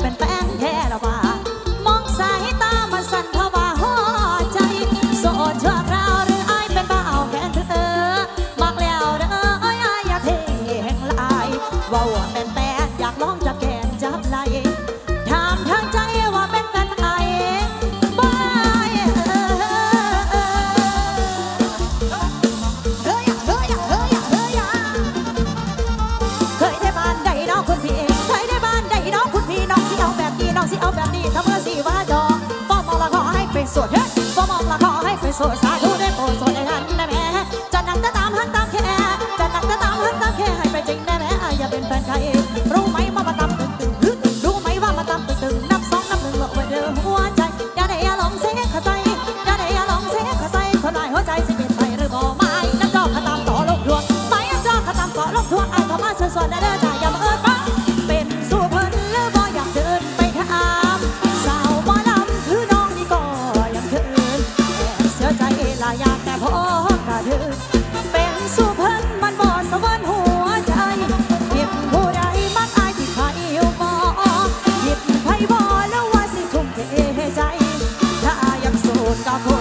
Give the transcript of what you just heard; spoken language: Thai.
เป็นแป้งแท้ละว่ามองสายตามันสั่นทพาะว่าหัวใจโสดชั่วคราวหรืออายเป็นบ่าวแฟนเธอมากแล้วเด้ออ้อยอายอย่าเท่งลายว่าว่าแม่นแป้อยากลองจับแกนจับไหล สดเฮ้ยป้อมองละขอให้เป็นสดสาธุได้โปรดโสดในกันได้แม่จะหนักจะตามหักตามแค่จะหนักจะตามหักตามแค่ให้ไปจริงได้แม่อย่าเป็นแฟนใครรู้ไหมว่ามาตามตึงตึงฮึรู้ไหมว่ามาตามตึงตึงนับสองนับหนึ่งบอกไว้เดิมหัวใจอย่าได้อย่าหลงเสียข้าใจอย่าได้อย่าหลงเสียข้าใจคนหลายหัวใจสิเป็นไปหรือบ่ไม่นับจอกขตามต่อลงดวงไม่นับจอกขตามต่อลงดวงไอ้ธรรมะสดๆได้เด้อ หยิ